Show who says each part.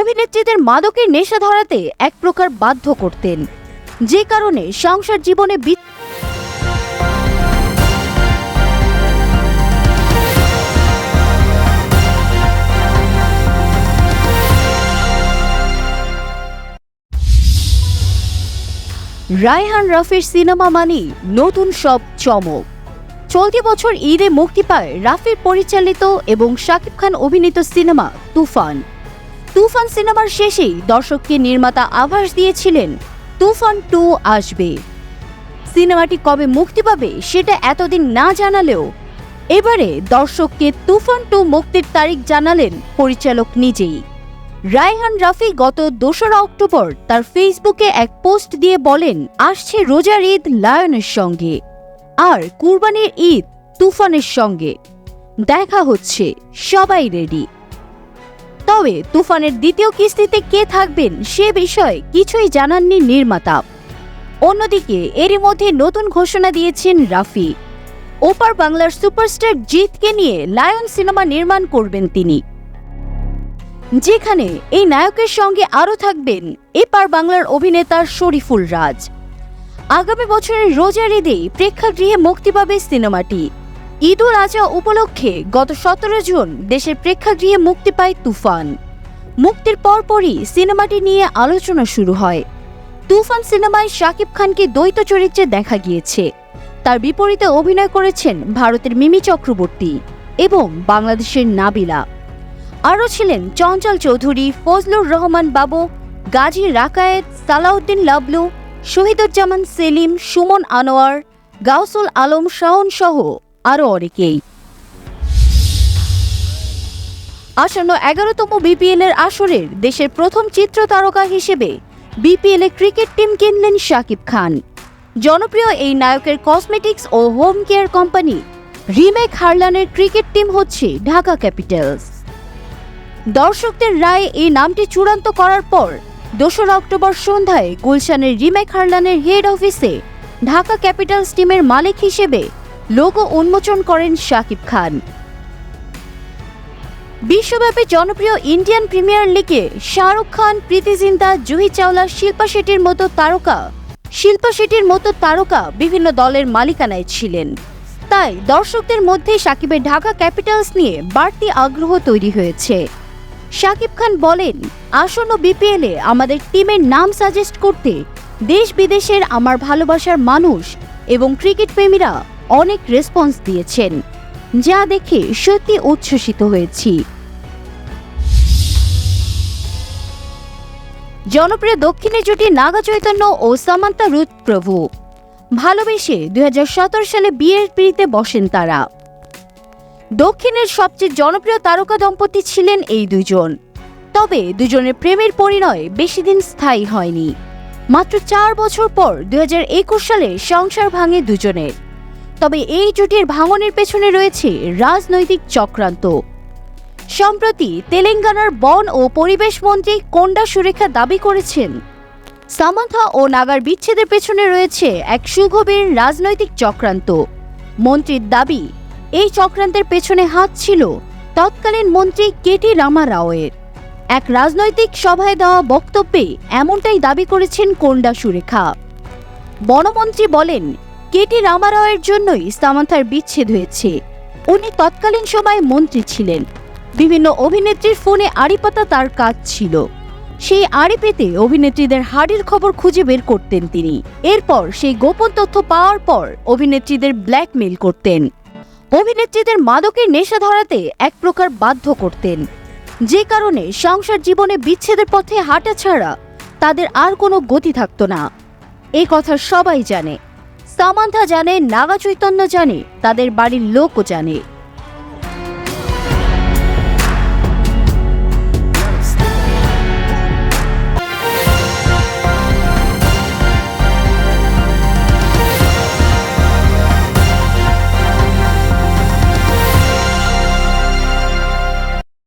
Speaker 1: অভিনেত্রীদের মাদকের নেশা ধরাতে এক প্রকার বাধ্য করতেন। যে কারণে সংসার জীবনে রায়হান রাফির সিনেমা মানেই নতুন সব চমক। চলতি বছর ঈদে মুক্তি পায় রাফির পরিচালিত এবং শাকিব খান অভিনীত সিনেমা তুফান। তুফান সিনেমার শেষেই দর্শককে নির্মাতা আভাস দিয়েছিলেন, তুফান টু আসবে। সিনেমাটি কবে মুক্তি পাবে সেটা এতদিন না জানালেও এবারে দর্শককে তুফান টু মুক্তির তারিখ জানালেন পরিচালক নিজেই। রায়হান রাফি গত দোসরা অক্টোবর তার ফেসবুকে এক পোস্ট দিয়ে বলেন, আসছে রোজার ঈদ লায়নের সঙ্গে আর কুরবানির ঈদ তুফানের সঙ্গে। দেখা হচ্ছে, সবাই রেডি। তবে তুফানের দ্বিতীয় কিস্তিতে কে থাকবেন সে বিষয়ে কিছুই জানাননি নির্মাতা। অন্যদিকে এরই মধ্যে নতুন ঘোষণা দিয়েছেন রাফি। ওপার বাংলার সুপারস্টার জিতকে নিয়ে লায়ন সিনেমা নির্মাণ করবেন তিনি। যেখানে এই নায়কের সঙ্গে আরও থাকবেন এপার বাংলার অভিনেতা শরীফুল রাজ। আগামী বছরের রোজার ঈদে প্রেক্ষাগৃহে মুক্তি পাবে সিনেমাটি। ঈদ উল আজহা উপলক্ষে গত সতেরো জুন দেশের প্রেক্ষাগৃহে মুক্তি পায় তুফান। মুক্তির পরপরই সিনেমাটি নিয়ে আলোচনা শুরু হয়। তুফান সিনেমায় শাকিব খানকে দ্বৈত চরিত্রে দেখা গিয়েছে। তার বিপরীতে অভিনয় করেছেন ভারতের মিমি চক্রবর্তী এবং বাংলাদেশের নাবিলা। আরও ছিলেন চঞ্চল চৌধুরী, ফজলুর রহমান বাবু, গাজী রাকায়েত, সালাউদ্দিন লাবলু, শহীদুজ্জামান সেলিম, সুমন আনোয়ার, গাউসুল আলম শাওন সহ আরও অনেকেই। আসন্ন এগারোতম বিপিএল এর আসরের দেশের প্রথম চিত্র তারকা হিসেবে বিপিএল এ ক্রিকেট টিম কিনলেন শাকিব খান। জনপ্রিয় এই নায়কের কসমেটিক্স ও হোম কেয়ার কোম্পানি রিমেক হারলানের ক্রিকেট টিম হচ্ছে ঢাকা ক্যাপিটালস দর্শকদের রায়ে এই নামটি চূড়ান্ত করার পর দোসরা অক্টোবর সন্ধ্যায় গুলশানের রিমেক হারলানের হেড অফিসে ঢাকা ক্যাপিটালস টিমের মালিক হিসেবে লোগো উন্মোচন করেন শাকিব খান। বিশ্বব্যাপী জনপ্রিয় ইন্ডিয়ান প্রিমিয়ার লিগে শাহরুখ খান, প্রীতি জিন্তা জুহি চাওলা, শিল্পা শেট্টির মতো তারকা, শিল্পা শেট্টির মতো তারকা বিভিন্ন দলের মালিকানায় ছিলেন। তাই দর্শকদের মধ্যে সাকিবের ঢাকা ক্যাপিটালস নিয়ে বাড়তি আগ্রহ তৈরি হয়েছে। শাকিব খান বলেন, আসন্ন বিপিএলে আমাদের টিমের নাম সাজেস্ট করতে দেশ বিদেশের আমার ভালোবাসার মানুষ এবং ক্রিকেট প্রেমীরা অনেক রেসপন্স দিয়েছেন, যা দেখে সত্যি উচ্ছ্বসিত হয়েছি। জনপ্রিয় দক্ষিণী জুটি নাগা চৈতন্য ও সামান্তা রুথ প্রভু ভালোবেসে দু হাজার সতেরো সালে বিয়ের পিড়িতে বসেন তারা। দক্ষিণের সবচেয়ে জনপ্রিয় তারকা দম্পতি ছিলেন এই দুজন তবে দুজনের প্রেমের পরিণয় বেশি দিন স্থায়ী হয়নি। মাত্র চার বছর পর দু হাজার একুশ সালে সংসার ভাঙে দুজনের। তবে এই জুটির ভাঙনের পেছনে রয়েছে রাজনৈতিক চক্রান্ত। সম্প্রতি তেলেঙ্গানার বন ও পরিবেশ মন্ত্রী কোন্ডা সুরেখা দাবি করেছেন, সামান্থা ও নাগার বিচ্ছেদের পেছনে রয়েছে এক সুগভীর রাজনৈতিক চক্রান্ত। মন্ত্রীর দাবি, এই চক্রান্তের পেছনে হাত ছিল তৎকালীন মন্ত্রী কেটি রামা রাওয়ের এক রাজনৈতিক সভায় দেওয়া বক্তব্যে এমনটাই দাবি করেছেন কোন্ডা সুরেখা। বনমন্ত্রী বলেন কেটি রামারাওয়ের জন্যই সামান্থার বিচ্ছেদ হয়েছে। উনি তৎকালীন সময়ে মন্ত্রী ছিলেন। বিভিন্ন অভিনেত্রীর ফোনে আড়িপাতা তার কাজ ছিল। সেই আড়ি পেতে অভিনেত্রীদের হাড়ির খবর খুঁজে বের করতেন তিনি। এরপর সেই গোপন তথ্য পাওয়ার পর অভিনেত্রীদের ব্ল্যাকমেল করতেন। অভিনেত্রীদের মাদকের নেশা ধরাতে এক প্রকার বাধ্য করতেন। যে কারণে সংসার জীবনে বিচ্ছেদের পথে হাঁটা ছাড়া তাদের আর কোনো গতি থাকতো না। এই কথা সবাই জানে। সামান্থা জানে নাগা চৈতন্য জানে তাদের বাড়ির লোকও জানে।